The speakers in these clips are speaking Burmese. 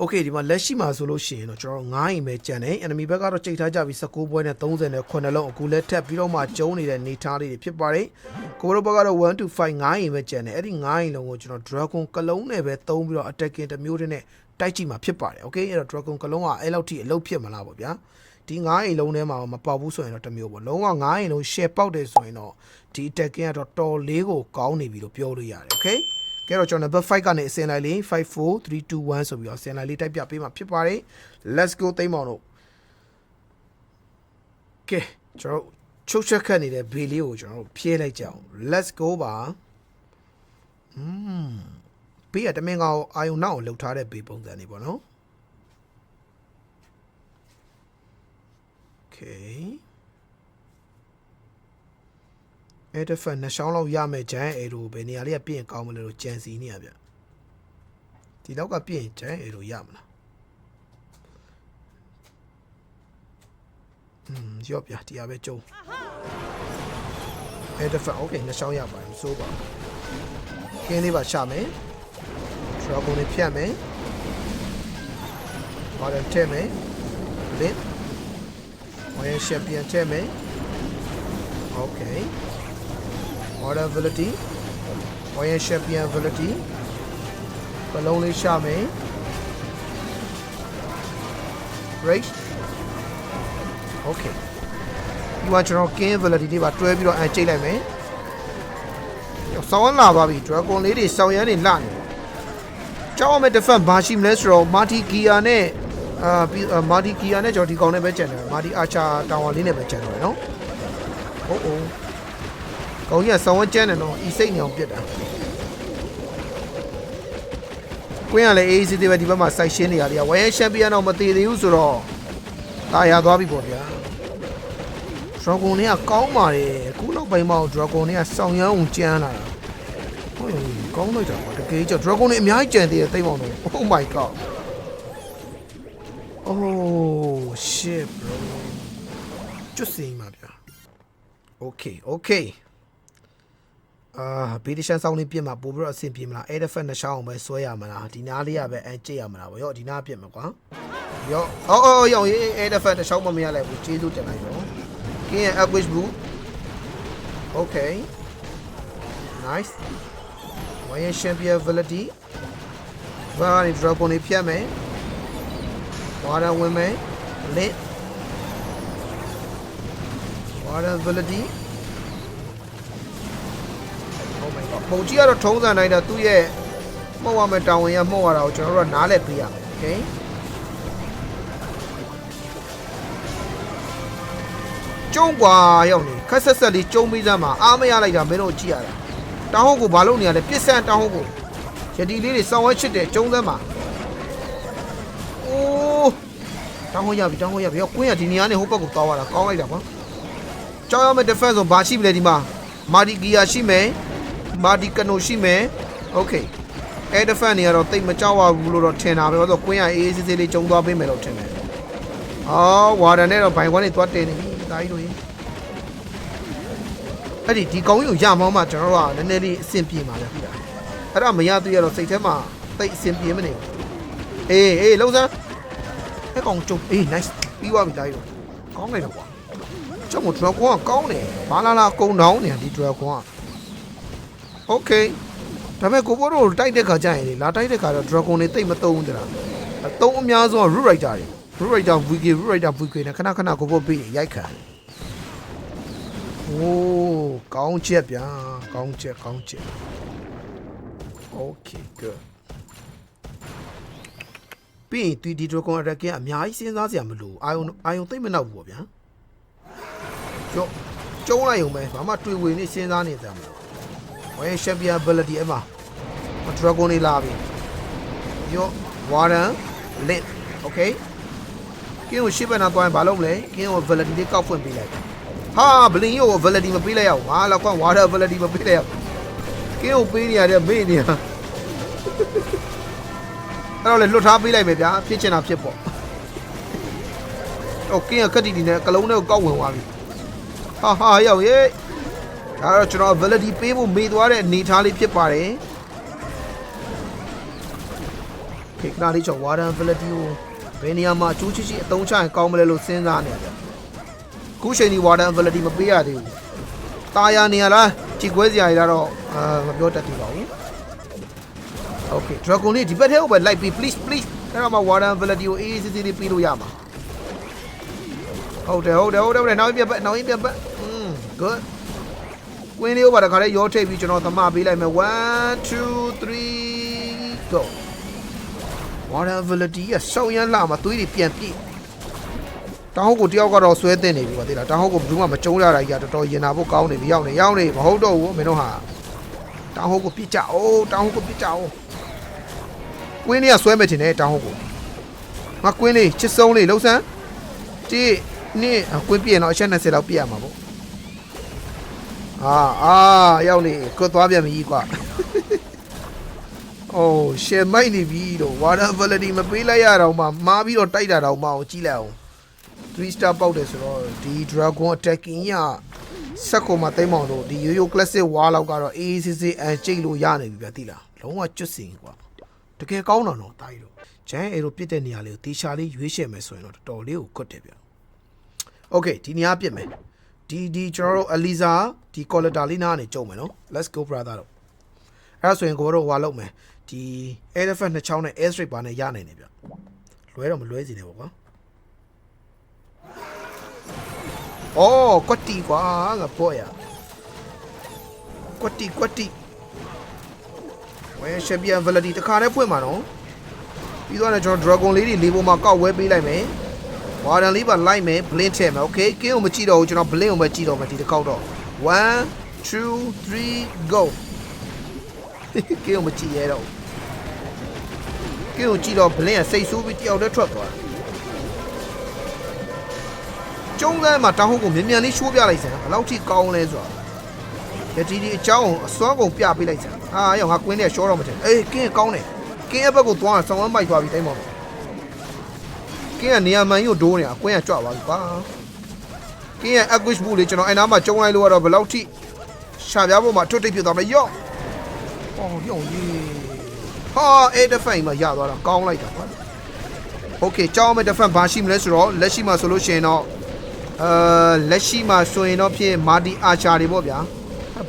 โอเคဒီမှာလက်ရှိမှာဆိုလို့ရှိရင်တော့ကျွန်တော်9အိမ်ပဲကြံတယ် enemy ဘက်ကတော့ချိန်ထားကြပြီး19ပွဲနဲ့30နဲ့9လုံးအခုလက်ထပ်ပြီးတော့မှကျုံနေတဲ့နေသားလေးတွေဖြစ်ပါတယ်ကိုရိုဘက်ကတော့1 to 5 9အိမ်ပဲကြံတယ်အဲ့ဒီ9အိမ်လုံးကိုကျွန်တော် dragon ကလုံးနဲ့ပဲသုံးပြီးတော့ attacking တစ်မျိုးတည်းနဲ့တိုက်ကြည့်မှာဖြစ်ပါတယ်โอเคအဲ့တော့ dragon ကလုံးကအဲ့လောက်ထိအလုပ်ဖြစ်မလားပေါ့ဗျာဒီ9အိမ်လုံးထဲမှာမပေါက်ဘူးဆိုရင်တော့တစ်မျိုးပေါ့လုံးဝ9အိမ်လုံး share ပေါက်တယ်ဆိုရင်တော့ဒီ attacking ကတော့တော်လေးကိုကောင်းနေပြီလို့ပြောလို့ရတယ်โอเค ကဲတော့ကျွန်တော် number 5ကနေအစင်လိုက်လေး5 4 3 2 1ဆိုပြီးတော့အစင်လိုက်လေးတိုက်ပြပေးမှာဖြစ်ပါတယ် let's go သိမ်းပါတော့ကဲကျွန်တော်ချုပ်ချက်ခတ်နေတဲ့ဘေးလေးကိုကျွန်တော်တို့ဖြည့်လိုက်ကြအောင် let's go ပါอืมဘေးကတမင်ကောင်အာယုံနောက်ကိုလှုပ်ထားတဲ့ဘေးပုံစံနေပေါ့နော် okay artifact နှစ်ချောင်းလောက်ရမယ်ဂျန်အဲလိုပဲနေရာလေးကပြင်ကောင်းမလဲလို့ကြံစီနေရဗျဒီလောက်ကပြင်ဂျန်အဲလိုရမလားอืมရော့ပြတရားပဲကျုံ artifact okay နှစ်ချောင်းရပါတယ်မစိုးပါဘူးကင်းလေးပါချမယ် dragon လေးဖြတ်မယ် model ထည့်မယ် link ဝိုင်းရှက်ပြန်ထည့်မယ် okay modality wire champion ability ဘလုံးလေးရှာမယ် break okay ဒီမှာကျွန်တော် king ability တွေပါတွဲပြီးတော့အကြိတ်လိုက်မယ်ဆောင်းလာပါပြီ dragon လေးတွေဆောင်းရမ်းနေလာနေကြောက်အောင်မဲ့ defense ဘာရှိမလဲဆိုတော့ marty gear နဲ့အာမာဒီကီယာနဲ့ကျွန်တော်ဒီကောင်နဲ့ပဲကြံတယ်မာဒီအာချာတောင်ဝါလေးနဲ့ပဲကြံတယ်နော်ဟုတ်ဟုတ် ကောင်းကြီးကဆောင်းဝကျန်းတယ်နော်ဤစိတ်နေအောင်ပြစ်တာကွင်းကလည်းအေးစီသေးပဲဒီဘက်မှာစိုက်ရှင်းနေရတယ်ဝိုင်းချန်ပီယံတော့မသေးသေးဘူးဆိုတော့တာယာသွားပြီပေါ့ဗျာဒရာဂွန်တွေကကောင်းပါတယ်အခုနောက်ပိုင်းမှာဒရာဂွန်တွေကစောင်းရမ်းအောင်ကျန်းလာတာဟုတ်ရင်ကောင်းလိုက်တာပေါ့တကယ်ကြောဒရာဂွန်တွေအများကြီးကျန်သေးတယ်သိပေါင်းတော့ Oh my god Oh shit bro ကျွတ်စိမ့်ပါဗျာ Okay okay အာဗီဒီရှန်ဆောင်းလေးပြစ်မှာပို့ပြီးတော့အဆင်ပြေမလားအဲ့ဒဖက်နှစ်ချောင်းအောင်ပဲဆွဲရမလားဒီနားလေးကပဲအန်ကျစ်ရမလားဗောရောဒီနားပြစ်မှာကွာရောအော်အော်ရောအဲ့ဒဖက်တစ်ချောင်းမမရလိုက်ဘူးကျေးဇူးတင်လိုက်တော့ကင်းရဲ့ upwish blue okay nice ဝိုင်းချန်ပီယံ ability ဘာရီ drop ကိုနေဖြတ်မယ်ဝါရဝင်မယ် lit water ability oh my god ပုံကြီးကတော့ထုံးစံတိုင်းတော့သူ့ရဲ့မှုတ်ရမယ့်တာဝန်ရမှုတ်ရတာကိုကျွန်တော်တို့ကနားလည်ပေးရမယ် okay ကျုံကွာရောက်နေခက်ဆက်ဆက်လေးကျုံပေးစမ်းမှာအားမရလိုက်တာမင်းတို့ကြည့်ရတာတောင်းဟုတ်ကိုဘာလုပ်နေရလဲပြစ်ဆန်တောင်းဟုတ်ကိုယတိလေးတွေစောင်းဝဲချစ်တယ်ကျုံစမ်းမှာအိုးတောင်းဟုတ်ရပြီတောင်းဟုတ်ရပြီရောကွင်းရဒီနေရာနဲ့ဟိုဘက်ကိုတောင်းရတာကောင်းလိုက်တာကွာကြောက်ရမယ့် defense ဆိုဘာရှိမလဲဒီမှာမာဒီဂီယာရှိမယ် မာဒီကနိုရှိမယ်โอเคအဲ defense နေရာတော့တိတ်မကြောက်ရဘူးလို့တော့ထင်တာပဲဘာလို့ကွင်းရအေးအေးဆေးဆေးလေးကျုံသွားပေးမယ်လို့ထင်တယ်အော်ဝါဒန်နဲ့တော့ဘိုင်ကွန်းနေသွားတင်နေပြီဒါကြီးတို့ရေအဲ့ဒီဒီကောင်းကြီးကိုရမောင်းမှကျွန်တော်တို့ကနည်းနည်းလေးအဆင်ပြေမှာလေပြီလားအဲ့ဒါမရသေးရတော့စိတ်ထဲမှာတိတ်အဆင်ပြေမနေဘူးအေးအေးလုံးစမ်းအဲ့ကောင်ကျုံအေး nice ပြီးသွားပြီဒါကြီးတို့ကောင်းလိုက်တော့ကွာကျောင်းက dragon ကကောင်းတယ်ဘာလာလာကုံတောင်းနေဒီ dragon က okay ဒါပေမဲ့ကိုဘောတို့တိုက်တဲ့ခါကျရင်လေလာတိုက်တဲ့ခါတော့ dragon တွေတိတ်မသုံးဘူးတလားအသုံးအများဆုံးက root rider တွေ root rider vk root rider vk နဲ့ခဏခဏကိုဘောပေးရိုက်ခံโอ้ကောင်းချက်ဗျာကောင်းချက်ကောင်းချက် okay good ပြီးရင်ဒီဒီ dragon attack ကအများကြီးစဉ်းစားစရာမလိုအာယုံအာယုံသိမ့်မနှောက်ဘူးပေါ့ဗျာကျော်ကျုံးလိုက်ုံပဲဘာမှတွေ့ဝေနေစဉ်းစားနေကြမှာ ဝယ် champion ability အမ dragon လေးလာပြီယော warren lit okay ကင်းကိုရှေ့ဘက်နာသွားရင်ဘာလုပ်မလဲကင်းကို validity လေးကောက်ဖွင့်ပေးလိုက်ဟာဘလင်ယိုကို validity မပေးလိုက်ရအောင်ဟာလောက်ကွာ water validity မပေးလိုက်ရအောင်ကင်းကိုပေးနေရတဲ့မေ့နေရအဲ့တော့လေလွတ်ထားပေးလိုက်မယ်ဗျာဖြစ်ချင်တာဖြစ်ပေါ့โอเคကတိဒီနဲ့ကလုံးနဲ့ကောက်ဝင်သွားပြီဟာဟာရောက်ရေး ဒါတော့ကျွန်တော် validity ပေးဖို့မေ့သွားတဲ့အနေထားလေးဖြစ်ပါတယ်โอเค ခဏလေးချော် Warden Ability ကိုဘယ်နေရာမှာအကျိုးချစ်ချစ်အသုံးချရင်ကောင်းမလဲလို့စဉ်းစားနေရတယ်ခုချိန်ဒီ Warden Ability မပေးရသေးဘူးตาရနေရလားကြည်ကွဲစရာတွေကတော့အာမပြောတတ်သေးပါဘူး Okay Dragon လေးဒီဘက်ထဲကိုပဲလိုက်ပြီး please please အဲ့တော့မှ Warden Ability ကိုအေးအေးဆေးဆေးလေးပြီးလို့ရမှာဟုတ်တယ်ဟုတ်တယ်ဟုတ်တယ်ဟုတ်တယ်နောက်ပြန်ပတ်နောက်ပြန်ပတ် mm good ကွင်းလေးကိုပါတခါလေးရောထိပ်ပြီးကျွန်တော်သမားပေးလိုက်မယ်1 2 3 go Warden Ability ကစောင်းရမ်းလာမှာသွေးတွေပြန်ပြည့်တောင်းဟုတ်ကိုတယောက်ကတော့ဆွဲတင်နေပြီပါသေးလားတောင်းဟုတ်ကိုဘယ်သူမှမကျုံးရတာကြီးကတော်တော်ရင်နာဖို့ကောင်းနေပြီရောက်နေရောက်နေမဟုတ်တော့ဘူးမင်းတို့ဟာတောင်းဟုတ်ကိုပြစ်ကြအောင်တောင်းဟုတ်ကိုပြစ်ကြအောင်ကွင်းလေးကဆွဲမယ်ထင်တယ်တောင်းဟုတ်ကိုငါကွင်းလေးချစ်ဆုံးလေးလှုပ်ဆန်းတိနှစ်ကွင်းပြည့်ရင်တော့အချက်20လောက်ပြည့်ရမှာပေါ့ အာအာရောက်နေကွတ်သွားပြန်ပြီကွာအိုးရှယ်မိုက်နေပြီတော့ water ability မပေးလိုက်ရတော့မှမားပြီးတော့တိုက်တာတော့မအောင်ကြည့်လိုက်အောင်3 star ပေါက်တယ်ဆိုတော့ဒီ dragon attacking ရစက်ကိုမှတိမ့်မောင်တို့ဒီ yo-yo classic war လောက်ကတော့ AACC အန်ကျိတ်လို့ရနေပြီဗျာသိလားလုံးဝကျွတ်စင်ကွာတကယ်ကောင်းတာတော့တာကြီးတို့ဂျန်အေတို့ပြစ်တဲ့နေရာလေးကိုတေချာလေးရွေးချယ်မယ်ဆိုရင်တော့တော်တော်လေးကိုကွတ်တယ်ဗျာ Okay ဒီနေရာပြစ်မယ် ဒီဒီကျွန်တော်တို့ Aliza ဒီ collector လေးနားကနေကြုံမယ်နော် let's go brother တို့အဲ့ဒါဆိုရင်ကိုတို့ဟွာလုပ်မယ်ဒီ elephant နှစ်ချောင်းနဲ့ air straight ပါနဲ့ရနိုင်တယ်ဗျလွဲတော့မလွဲစီနဲ့ပေါ့ကွာအော်ကွတ်တီကွာငါပေါ်ရကွတ်တီကွတ်တီဝဲချန်ပီယံဗလတီတခါတည်းဖွင့်မှာနော်ပြီးတော့လည်းကျွန်တော် dragon လေးတွေလေးပေါ်မှာကောက်ဝဲပေးလိုက်မယ် ဝါဒန်လေးပါလိုက်မယ် blink ထည့်မယ် okay ကင်းကိုမကြည့်တော့ဘူးကျွန်တော် blink ကိုပဲကြည့်တော့မယ်ဒီတစ်ခေါက်တော့1 2 3 go ကင်းကိုမကြည့်ရတော့ကင်းကိုကြည့်တော့ဘလင်းကစိတ်ဆိုးပြီးတယောက်တည်းထွက်သွားကျုံးကန်းမှာတောင်းဟုတ်ကိုမြန်မြန်လေးရှိုးပြလိုက်စမ်းဘယ်လောက်ထိကောင်းလဲဆိုတာရတီဒီအချောင်းအစွမ်းကုန်ပြပေးလိုက်စမ်းအာရောငါကွင်းနဲ့ရှောတော့မထင်အေးကင်းကောင်းတယ်ကင်းရဲ့ဘက်ကိုသွားဆောင်းဝမ်းပိုက်သွားပြီတိုင်းပါမယ် ကင်းကနေရာမှန်ကြီးကိုဒိုးနေတာကွင်းကကြွသွားပြီကွာကင်းရဲ့ acquish ဘူးလေကျွန်တော်အဲ့နားမှာကျုံလိုက်လို့ကတော့ဘယ်လောက်ထိရှာပြဖို့မှာထွတ်တိတ်ဖြစ်သွားမလဲယော့ အော်ရောင်ကြီးဟာအဲ့ဒဖန်မှာရသွားတာကောင်းလိုက်တာကွာโอเคကြောင်းမဲ့ဒဖန်ဘာရှိမလဲဆိုတော့လက်ရှိမှာဆိုလို့ရှိရင်တော့အာလက်ရှိမှာဆိုရင်တော့ဖြင့်မာတီအာချာတွေပေါ့ဗျာ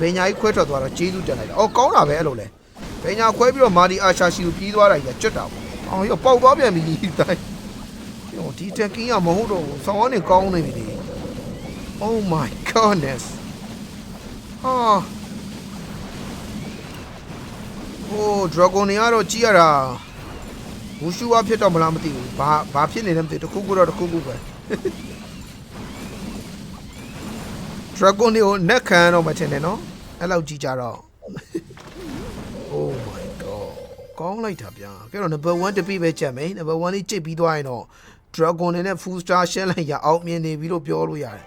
ဘယ်ညာကြီးခွဲထွက်သွားတော့ကျေးဇူးတင်လိုက်တာအော်ကောင်းတာပဲအဲ့လိုလဲဘယ်ညာခွဲပြီးတော့မာတီအာချာရှိကိုပြေးသွားတာကြီးကျွတ်တာပေါ့အော်ရောပေါက်သွားပြန်ပြီတိုင်း ရောဒီတက်ကင်းကမဟုတ်တော့ဘူးဆောင်းကနေကောင်းနေပြီလေ Oh my goodness ဟာဟို dragon တွေကတော့ကြည့်ရတာဝူရှူဝါဖြစ်တော့မလားမသိဘူးဘာဘာဖြစ်နေလဲမသိဘူးတစ်ခုခုတော့တစ်ခုခုပဲ dragon တွေကို net ခံတော့မထင်နဲ့နော်အဲ့လောက်ကြည့်ကြတော့ oh my god ကောင်းလိုက်တာဗျာကဲတော့ number 1တပိပဲချက်မယ် number 1လေးကြိတ်ပြီးသွားရင်တော့ dragon တွေနဲ့ full star ရှင်းလိုက်ရအောင်မြင်နေပြီလို့ပြောလို့ရတယ်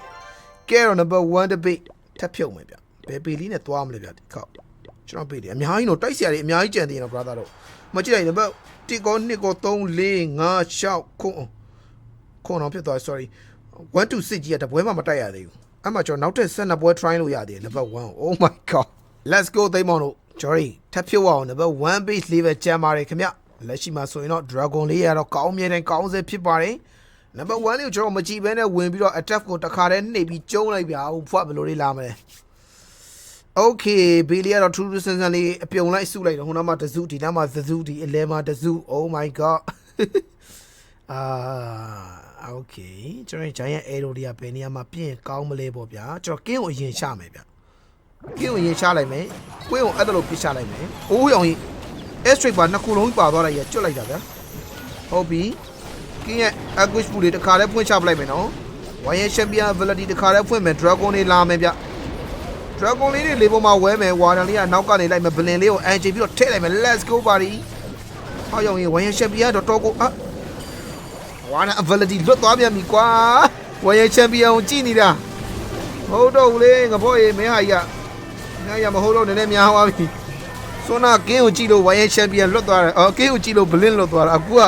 ကဲတော့ number 1တပိထပ်ဖြုတ်မယ်ဗျဘယ်ပေလေးနဲ့သွားမလဲဗျဒီခေါက်ကျွန်တော်ပေးတယ်အများကြီးတော့တိုက်စရာတွေအများကြီးကြံသေးတယ်နော် brother တို့မကြည့်လိုက်နံပါတ်1ကော2ကော3 4 5 6ခုခုတော့ဖြစ်သွား sorry 1 to 6ကြီးကတပွဲမှမတိုက်ရသေးဘူးအဲ့မှာကျွန်တော်နောက်ထပ်12ပွဲ try လို့ရသေးတယ်နံပါတ်1 oh my god let's go သိမ်းမောင်တို့ Jory ထပ်ဖြုတ်အောင်နံပါတ်1 base level ကျမ်းပါတယ်ခင်ဗျ လက်ရှိမှာဆိုရင်တော့ dragon လေးရတော့ကောင်းမြဲတဲ့ကောင်းစေဖြစ်ပါတယ်နံပါတ်1လေးကိုကျွန်တော်မကြည့်ဘဲနဲ့ဝင်ပြီးတော့ attack ကိုတခါတည်းနှိပ်ပြီးကျုံးလိုက်ပြအောင်ဖွက်ဘယ်လိုလေးလာမလဲ Okay ဘေးလေးကတော့ထူးထူးဆန်းဆန်းလေးအပြုံလိုက်စုလိုက်တော့ဟိုနားမှာတစုဒီနားမှာသစုဒီအလဲမှာတစု Oh my god အာ Okay ကျွန်တော် giant arrow တွေကဘယ်နေရာမှာပြင့်ကောင်းမလဲပေါ့ဗျာကျွန်တော်ကင်းကိုအရင်ချမယ်ဗျကင်းကိုအရင်ချလိုက်မယ်ကွင်းကိုအဲ့ဒါလိုပြစ်ချလိုက်မယ်အိုးရောင်ကြီး S straight ပါနှစ်ခုလုံးပါသွားလိုက်ရကျွတ်လိုက်တာဗျာဟုတ်ပြီကင်းရဲ့ anguish ပူလေးတစ်ခါတည်းဖွင့်ချပလိုက်မယ်နော်ဝိုင်းရဲ့ champion ability တစ်ခါတည်းဖွင့်မယ် dragon တွေလာမယ်ဗျ dragon လေးတွေလေးပေါ်မှာဝဲမယ်ဝါဒန်လေးကနောက်ကနေလိုက်မယ်ဘလင်လေးကိုအန်ချီပြီးတော့ထည့်လိုက်မယ် let's go buddy ဟောရောက်ရင်ဝိုင်းရဲ့ champion တော့တော်ကိုအာဝါဒန် ability လွတ်သွားပြန်ပြီကွာဝိုင်းရဲ့ champion ကိုကြည့်နေတာမဟုတ်တော့ဘူးလေငါဘောရေမင်းဟာကြီးကငါရမဟုတ်တော့နည်းနည်းများသွားပြီ ဆိုနာကင်းကိုကြည့်လို့ဝိုင်းရဲ့ champion လွတ်သွားတယ်အော်ကင်းကိုကြည့်လို့ဘလင်လွတ်သွားတာအခုက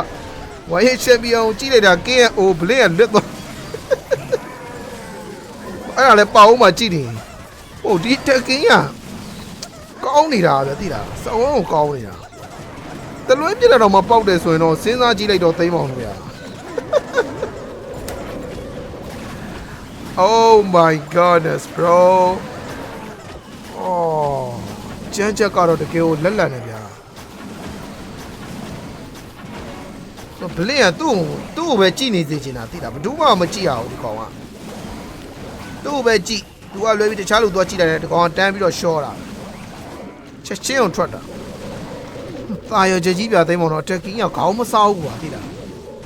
ဝိုင်းရဲ့ champion ကိုကြည့်လိုက်တာကင်းရဲ့အိုဘလင်ကလွတ်သွားအဲ့ဒါလည်းပေါအောင်မှကြည့်နေဟိုဒီတက်ကင်းကကောင်းနေတာဗျသိလားစောင်းကိုကောင်းနေတာတလွဲပြစ်တဲ့တော့မပေါက်တယ်ဆိုရင်တော့စဉ်းစားကြည့်လိုက်တော့သိမ်းပါအောင်လို့ဗျာ Oh my goodness bro အော် ကျန်းချက်ကတော့တကယ်ကိုလက်လန်နေဗျာဆိုဘလင်ကသူ့ကိုသူ့ကိုပဲကြည့်နေစေချင်တာသိလားဘယ်သူမှမကြည့်ရဘူးဒီကောင်ကသူ့ကိုပဲကြည့်သူကလွဲပြီးတခြားလူသွားကြည့်လိုက်တယ်ဒီကောင်ကတန်းပြီးတော့ရှော့တာချက်ချင်းအောင်ထွက်တာတာရကြကြီးပြသိမ်းမောင်တော့တက်ကင်းကခေါင်းမဆောက်ဘူးကွာသိလား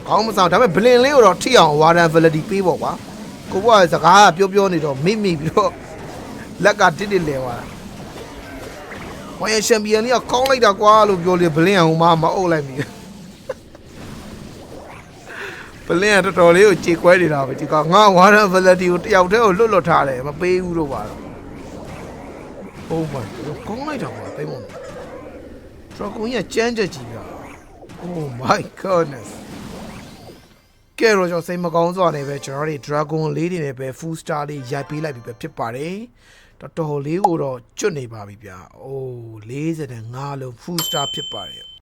ခေါင်းမဆောက်ဒါပေမဲ့ဘလင်လေးကိုတော့ထိအောင်ဝါဒန်ဗလဒီပေးပေါ့ကွာကိုဘွားစကားကပြောပြောနေတော့မိမိပြီးတော့လက်ကတစ်တစ်လဲသွားတာ ဝိုင်ချန်ပီယံလေးကကောင်းလိုက်တာကွာလို့ပြောလေဘလင်ကဟိုမှာမအုပ်လိုက်မိတယ်ပလင်းကတော်တော်လေးကိုကြေကွဲနေတာပဲဒီကောင်ငါဝါရန်ဗလတီကိုတယောက်တည်းကိုလွတ်လွတ်ထားတယ်မပေးဘူးလို့ပါတော့ Oh my god ကောင်းလိုက်တာပါသိမ့်မလို့ထရကွန်ကြီးကကြမ်းကြက်ကြီးပြ Oh my goodness ကဲတော့ကျွန်တော်စိတ်မကောင်းစွာနဲ့ပဲကျွန်တော်တို့ Dragon လေးတွေနဲ့ပဲ Full Star လေးရိုက်ပေးလိုက်ပြီပဲဖြစ်ပါတယ် တော်တော်လေးကိုတော့ကျွတ်နေပါပြီဗျာ။ Oh 45လုံး Full Star ဖြစ်ပါတယ်